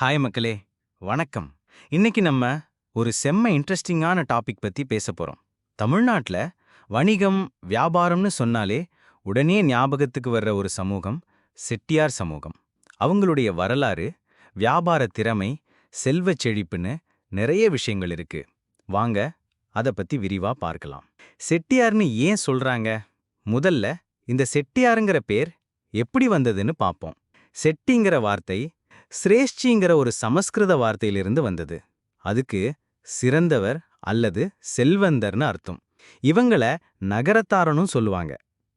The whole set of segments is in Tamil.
ஹாய் மக்களே வணக்கம். இன்னைக்கு நம்ம ஒரு செம்ம இன்ட்ரெஸ்டிங்கான டாபிக் பத்தி பேச போறோம். தமிழ்நாட்டுல வணிகம் வியாபாரம்னு சொன்னாலே உடனே ஞாபகத்துக்கு வர்ற ஒரு சமூகம் செட்டியார் சமூகம். அவங்களுடைய வரலாறு வியாபார திறமை செல்வ செழிப்புன்னு நிறைய விஷயங்கள் இருக்கு. வாங்க அத பத்தி விரிவா பார்க்கலாம். செட்டியார்னு ஏன் சொல்றாங்க? முதல்ல இந்த செட்டியாருங்கிற பேர் எப்படி வந்ததுன்னு பார்ப்போம். செட்டிங்கிற வார்த்தை சிரேஷ்டிங்கிற ஒரு சமஸ்கிருத வார்த்தையிலிருந்து வந்தது. அதுக்கு சிறந்தவர் அல்லது செல்வந்தர்னு அர்த்தம். இவங்கள நகரத்தாரனும் சொல்லுவாங்க.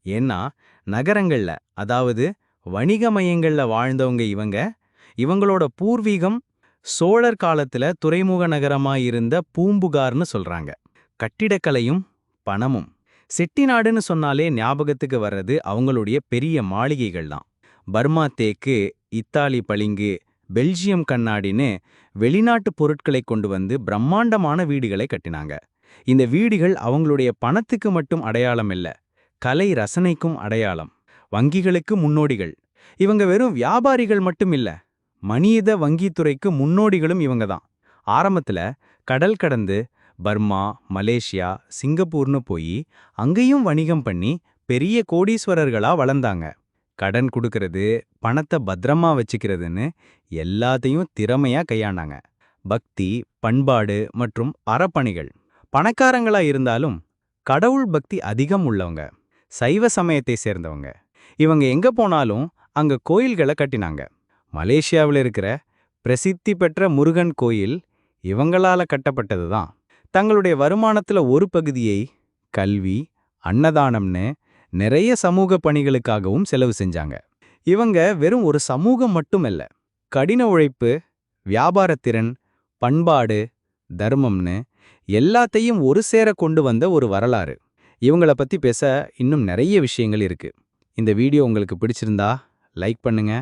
ஏன்னா நகரங்கள்ல அதாவது வணிக மையங்கள்ல வாழ்ந்தவங்க இவங்க இவங்களோட பூர்வீகம் சோழர் காலத்துல துறைமுக நகரமாயிருந்த பூம்புகார்னு சொல்றாங்க. கட்டிடக்கலையும் பணமும். செட்டிநாடுன்னு சொன்னாலே ஞாபகத்துக்கு வர்றது அவங்களுடைய பெரிய மாளிகைகள் தான் பர்மா தேக்கு இத்தாலி பளிங்கு பெல்ஜியம் கண்ணாடின்னு வெளிநாட்டு பொருட்களை கொண்டு வந்து பிரம்மாண்டமான வீடுகளை கட்டினாங்க. இந்த வீடுகள் அவங்களுடைய பணத்துக்கு மட்டும் அடையாளம் இல்ல கலை ரசனைக்கும் அடையாளம். வங்கிகளுக்கு முன்னோடிகள். இவங்க வெறும் வியாபாரிகள் மட்டும் இல்ல மனித வங்கித்துறைக்கு முன்னோடிகளும் இவங்க தான். ஆரம்பத்துல கடல் கடந்து பர்மா மலேசியா சிங்கப்பூர்னு போய் அங்கேயும் வணிகம் பண்ணி பெரிய கோடீஸ்வரர்களா வளர்ந்தாங்க. கடன் கொடுக்கறது பணத்தை பத்திரமா வச்சுக்கிறதுன்னு எல்லாத்தையும் திறமையா கையாண்டாங்க. பக்தி பண்பாடு மற்றும் அறப்பணிகள். பணக்காரங்களா இருந்தாலும் கடவுள் பக்தி அதிகம் உள்ளவங்க. சைவ சமயத்தை சேர்ந்தவங்க. இவங்க எங்க போனாலும் அங்க கோயில்களை கட்டினாங்க. மலேசியாவில் இருக்கிற பிரசித்தி பெற்ற முருகன் கோயில் இவங்களால கட்டப்பட்டது தான் தங்களுடைய வருமானத்துல ஒரு பகுதியை கல்வி அன்னதானம்னு நிறைய சமூக பணிகளுக்காகவும் செலவு செஞ்சாங்க. இவங்க வெறும் ஒரு சமூகம் மட்டுமல்ல கடின உழைப்பு வியாபாரத்திறன் பண்பாடு தர்மம்னு எல்லாத்தையும் ஒரு சேர கொண்டு வந்த ஒரு வரலாறு. இவங்கள பத்தி பேச இன்னும் நிறைய விஷயங்கள் இருக்கு. இந்த வீடியோ உங்களுக்கு பிடிச்சிருந்தா லைக் பண்ணுங்க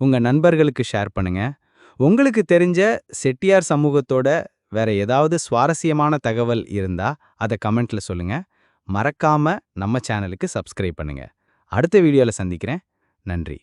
உங்க நண்பர்களுக்கு ஷேர் பண்ணுங்க. உங்களுக்கு தெரிஞ்ச செட்டியார் சமூகத்தோட வேற ஏதாவது சுவாரஸ்யமான தகவல் இருந்தா அதை கமெண்ட்ல சொல்லுங்க. மறக்காம நம்ம சேனலுக்கு சப்ஸ்கிரைப் பண்ணுங்க. அடுத்த வீடியோல சந்திக்கிறேன். நன்றி.